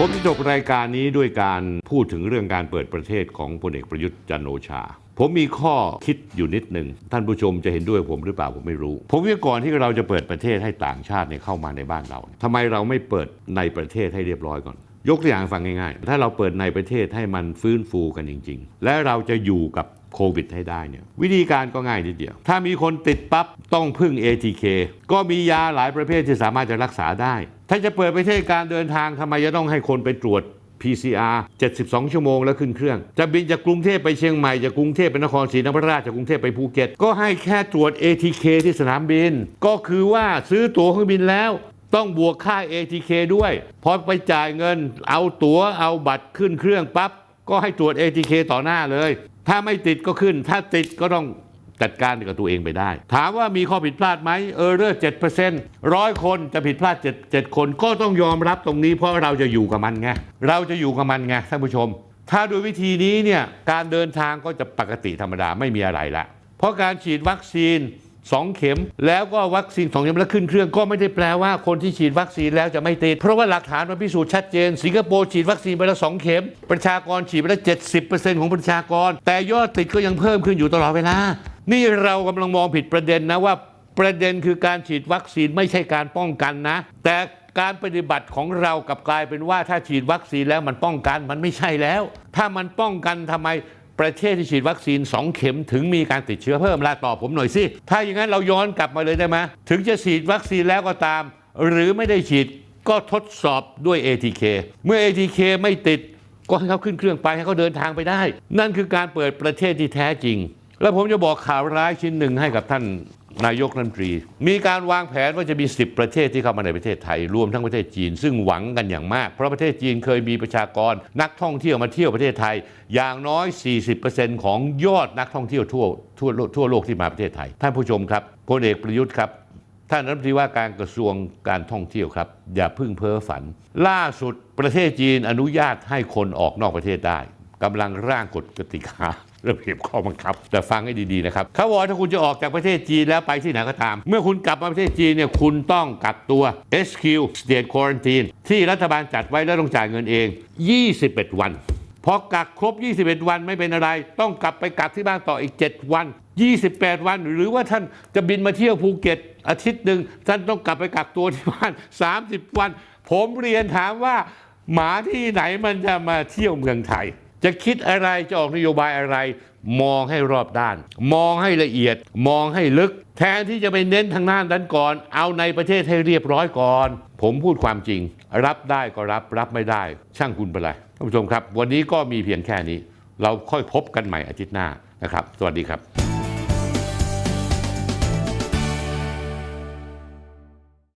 ผมจะจบรายการนี้ด้วยการพูดถึงเรื่องการเปิดประเทศของพลเอกประยุทธ์จันโอชา ผมมีข้อคิดอยู่นิดหนึ่งท่านผู้ชมจะเห็นด้วยผมหรือเปล่าผมไม่รู้ ผมว่าก่อนที่เราจะเปิดประเทศให้ต่างชาติเนี่ยเข้ามาในบ้านเราทำไมเราไม่เปิดในประเทศให้เรียบร้อยก่อน ยกตัวอย่างฟังง่ายๆ ถ้าเราเปิดในประเทศให้มันฟื้นฟูกันจริง ๆ และเราจะอยู่กับโควิดให้ได้เนี่ยวิธีการก็ง่ายนิดเดียว ถ้ามีคนติดปั๊บต้องพึ่ง ATK ก็มียาหลายประเภทที่สามารถจะรักษาได้ ถ้าจะเปิดประเทศการเดินทางทำไมจะต้องให้คนไปตรวจ PCR 72 ชั่วโมงแล้วขึ้นเครื่อง จะบินจากกรุงเทพไปเชียงใหม่ จากกรุงเทพไปนครศรีธรรมราชจากกรุงเทพไปภูเก็ต ก็ให้แค่ตรวจ ATK ที่สนามบิน ก็คือว่าซื้อตั๋วเครื่องบินแล้ว ต้องบวกค่า ATK ด้วยพอไปจ่ายเงิน เอาตั๋วเอาบัตรขึ้นเครื่องปั๊บก็ให้ตรวจ ATK ต่อหน้าเลย ถ้าไม่ติดก็ขึ้น ถ้าติดก็ต้อง จัดการกับตัวเองไปได้ ถามว่ามีข้อผิดพลาดไหมเออเรอเจ็ดเปอร์เซ็นต์ร้อยคนจะผิดพลาดเจ็ดเจ็ดคนก็ต้องยอมรับตรงนี้ เพราะเราจะอยู่กับมันไงเราจะอยู่กับมันไงท่านผู้ชม ถ้าโดยวิธีนี้เนี่ยการเดินทางก็จะปกติธรรมดาไม่มีอะไรละเพราะการฉีดวัคซีน2เข็มแล้วก็วัคซีน2เข็มแล้วขึ้นเครื่องก็ไม่ได้แปลว่าคนที่ฉีดวัคซีนแล้วจะไม่ติด เพราะว่าหลักฐานมันพิสูจน์ชัดเจน สิงคโปร์ฉีดวัคซีนไปแล้ว2เข็ม ประชากรฉีดไปแล้ว70%ของประชากร แต่ยอดติดก็ยังเพิ่มขึ้นอยู่ตลอดเวลา นี่เรากำลังมองผิดประเด็นนะว่าประเด็นคือการฉีดวัคซีนไม่ใช่การป้องกันนะ แต่การปฏิบัติของเรากับกลายเป็นว่าถ้าฉีดวัคซีนแล้วมันป้องกันมันไม่ใช่แล้ว ถ้ามันป้องกันทำไมประเทศที่ฉีดวัคซีน 2 เข็มถึงมีการติดเชื้อเพิ่มล่ะตอบผมหน่อยสิ ถ้าอย่างนั้นเราย้อนกลับมาเลยได้ไหมถึงจะฉีดวัคซีนแล้วก็ตาม หรือไม่ได้ฉีดก็ทดสอบด้วย ATK เมื่อ ATK ไม่ติดก็ให้เขาขึ้นเครื่องไปให้เขาเดินทางไปได้ นั่นคือการเปิดประเทศที่แท้จริง แล้วผมจะบอกข่าวร้ายชิ้นหนึ่งให้กับท่านนายกรัฐมนตรี มีการวางแผนว่าจะมี 10 ประเทศที่เข้ามาในประเทศไทย รวมทั้งประเทศจีน ซึ่งหวังกันอย่างมาก เพราะประเทศจีนเคยมีประชากรนักท่องเที่ยวมาเที่ยวประเทศไทย อย่างน้อย 40%ของยอดนักท่องเที่ยวทั่วทั่วโลกทั่วโลกที่มาประเทศไทย ท่านผู้ชมครับพลเอกประยุทธ์ครับท่านรัฐมนตรีว่าการกระทรวงการท่องเที่ยวครับ อย่าพึ่งเพ้อฝัน ล่าสุดประเทศจีนอนุญาตให้คนออกนอกประเทศได้กำลังร่างกฎกติกา ระเบียบข้อบังคับ แต่ฟังให้ดีๆนะครับเขาบอกว่าถ้าคุณจะออกจากประเทศจีนแล้วไปที่ไหนก็ตาม เมื่อคุณกลับมาประเทศจีนเนี่ยคุณต้องกักตัว SQ State Quarantine ที่รัฐบาลจัดไว้แล้วต้องจ่ายเงินเอง 21 วันพอกักครบ 21 วันไม่เป็นอะไร ต้องกลับไปกักที่บ้านต่ออีก 7 วัน 28 วัน หรือว่าท่านจะบินมาเที่ยวภูเก็ตอาทิตย์หนึ่งท่านต้องกลับไปกักตัวที่บ้าน 30 วัน ผมเรียนถามว่า หมาที่ไหนมันจะมาเที่ยวเมืองไทย จะคิดอะไรจะออกนโยบายอะไร มองให้รอบด้าน มองให้ละเอียด มองให้ลึก แทนที่จะไปเน้นทางด้านั้นก่อน เอาในประเทศให้เรียบร้อยก่อน ผมพูดความจริง รับได้ก็รับรับไม่ได้ ช่างคุณไปเลยท่านผู้ชมครับ วันนี้ก็มีเพียงแค่นี้ เราค่อยพบกันใหม่อาทิตย์หน้านะครับ สวัสดีครับ